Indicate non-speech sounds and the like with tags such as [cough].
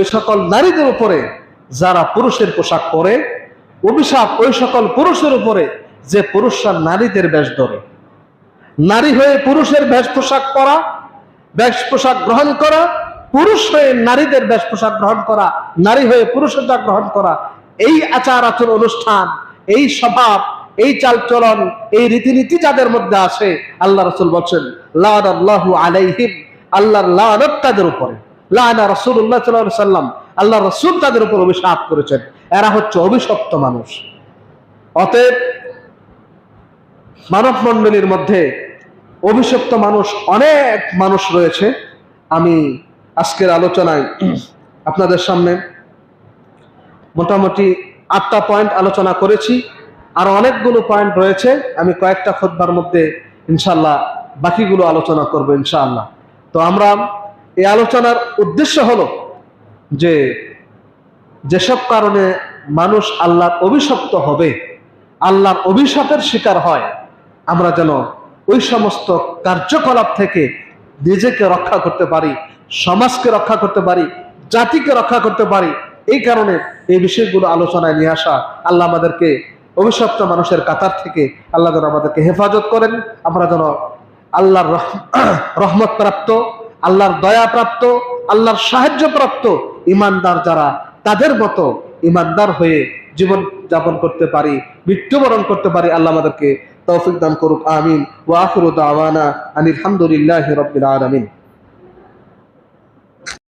ওই সকল নারীদের উপরে যারা পুরুষের পোশাক পরে, অভিশাপ ওই সকল পুরুষের উপরে যে পুরুষরা নারীদের বেশ ধরে। নারী হয়ে পুরুষের বেশ পোশাক পরা, বেশ পোশাক গ্রহণ করা, পুরুষ হয়ে নারীদের বেশ পোশাক গ্রহণ করা, নারী হয়ে পুরুষের যা গ্রহণ করা, এই আচার আচরণ অনুষ্ঠান, এই স্বভাব, এই চালচলন, এই রীতিনীতি যাদের মধ্যে আসে, আল্লাহ রসুল বলছেন লাহ আলাইহিম, আল্লাহর লানত তাদের উপরে। লানা আল্লাহ রসুল তাদের উপর অভিশাপ করেছেন। এরা হচ্ছে অভিশপ্ত মানুষ। অতএব মানব মণ্ডলীর মধ্যে অভিশপ্ত মানুষ অনেক মানুষ রয়েছে। আমি আজকের আলোচনায় আপনাদের সামনে মোটামুটি আটটা পয়েন্ট আলোচনা করেছি। আর অনেকগুলো পয়েন্ট রয়েছে। আমি কয়েকটা খোদবার মধ্যে ইনশাল্লাহ বাকিগুলো আলোচনা করব ইনশাআল্লাহ। তো আমরা এই আলোচনার উদ্দেশ্য হলো যে যেসব কারণে মানুষ আল্লাহর অভিশপ্ত হবে, আল্লাহর অভিশাপের শিকার হয়, আমরা যেন ওই সমস্ত কার্যকলাপ থেকে নিজেকে রক্ষা করতে পারি, সমাজকে রক্ষা করতে পারি, জাতিকে রক্ষা করতে পারি, এই কারণে এই বিষয়গুলো আলোচনায় নিয়ে আসা, আল্লাহ আমাদেরকে অভিশপ্ত মানুষের কাতার থেকে আল্লাহ যেন আমাদেরকে হেফাজত করেন, আমরা যেন আল্লাহর রহ- [clears throat] রহমত প্রাপ্ত আল্লাহর দয়াপ্রাপ্ত, আল্লাহর সাহায্যপ্রাপ্ত ইমানদার যারা, তাদের মতো ইমানদার হয়ে জীবন যাপন করতে পারি, মৃত্যুবরণ করতে পারি, আল্লাহ আমাদেরকে তৌফিক দান করুক, আমিন। ওয়া আখিরু দাওয়ানা আনিল হামদুলিল্লাহি রাব্বিল আলামিন।